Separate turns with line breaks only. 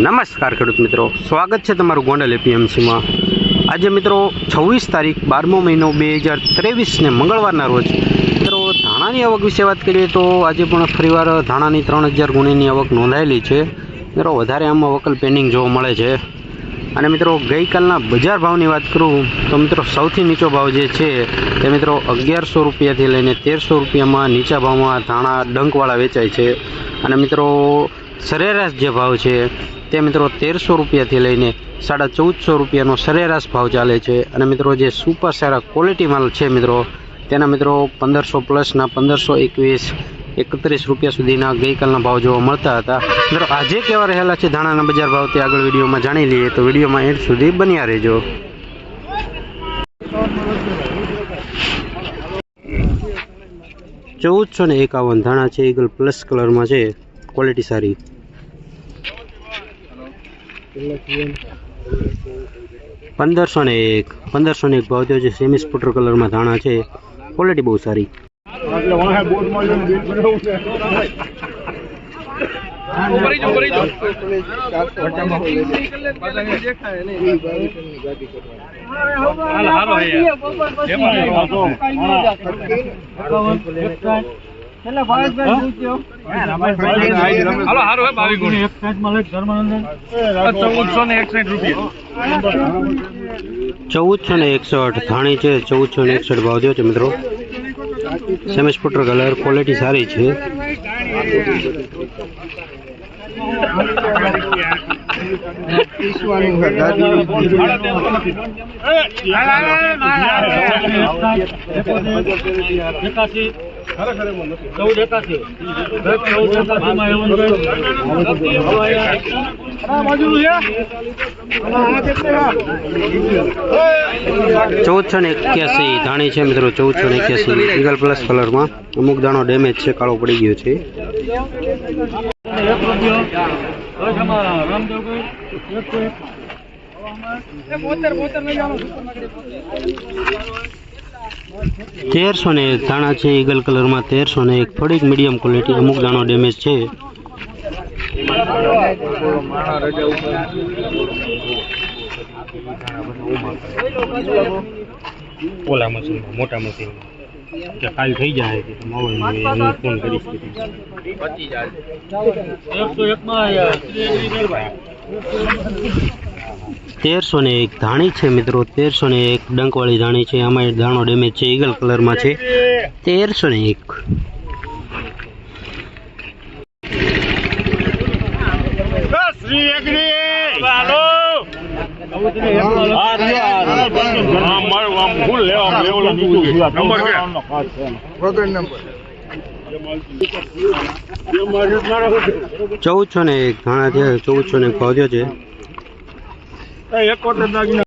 નમસ્કાર ખેડૂત મિત્રો. સ્વાગત છે તમારું ગોંડલ એપીએમસીમાં. આજે મિત્રો છવ્વીસ તારીખ બારમો મહિનો બે હજાર ત્રેવીસને મંગળવારના રોજ. મિત્રો, ધાણાની આવક વિશે વાત કરીએ તો આજે પણ ફરીવાર ધાણાની ત્રણ હજાર ગુણીની આવક નોંધાયેલી છે. મિત્રો, વધારે આમાં વકલ પેન્ડિંગ જોવા મળે છે. અને મિત્રો, ગઈકાલના બજાર ભાવની વાત કરું તો મિત્રો, સૌથી નીચો ભાવ જે છે તે મિત્રો અગિયારસો રૂપિયાથી લઈને તેરસો રૂપિયામાં નીચા ભાવમાં ધાણા ડંકવાળા વેચાય છે. અને મિત્રો, સરેરાશ જે ભાવ છે તે મિત્રો તેરસો રૂપિયાથી લઈને સાડા ચૌદસો રૂપિયાનો સરેરાશ ભાવ ચાલે છે. અને મિત્રો જે સુપર સારા ક્વોલિટી માલ છે મિત્રો, તેના મિત્રો પંદરસો પ્લસના પંદરસો એકવીસ, એકત્રીસ રૂપિયા સુધીના ગઈકાલના ભાવ જોવા મળતા હતા. મિત્રો આજે કેવા રહેલા છે ધાણાના બજાર ભાવ તે આગળ વિડીયોમાં જાણી લઈએ. તો વિડીયોમાં એન્ડ સુધી બન્યા રહેજો. ચૌદસો ને એકાવન ધાણા છે ઈગલ પ્લસ કલરમાં છે. ક્વોલિટી સારી. પંદરસો ને એક. પંદરસો ને એક ભાવ થયો છે. સેમી સ્પુટર કલરમાં ધાણા છે. ક્વોલિટી બહુ સારી.
હાલો હારો હે બાવી પેજ મળે ને એકસાઠ રૂપિયા
ચૌદસો ને એકસઠ થાણી છે ચૌદસો ને એકસઠ ભાવ દો છે મિત્રો સેમી સ્પુટર કલર ક્વોલિટી સારી છે
એકાસી ચૌદ એકાસી
ચૌદસો ને એક્યાસી. ધાણી છે મિત્રો ચૌદસો ને એક્યાસી. ઈગલ પ્લસ કલરમાં. અમુક દાણો ડેમેજ છે કાળો પડી ગયો છે. તેરસો ને એક ધાણા છે ઈગલ કલરમાં તેરસો ને એક. થોડીક મીડિયમ ક્વોલિટી અમુક દાણો ડેમેજ છે. ઓલા મશીનમાં મોટા મશીનમાં. કે કાલ થઈ જાય કે મોબાઈલ હું ફોન કરીશ
એકસો એકમાં
તેરસો ને એક ધાણી છે મિત્રો. તેરસો ને એક ડંકવાળી ધાણી છે. આમાં દાણો ડેમેજ છે. ઈગલ કલરમાં છે. તેરસો ને એક.
છો
ચૌદસો ને એક ધાણા છે. ચૌદસો ને એક ભાવ થયો
કોટ દાગીના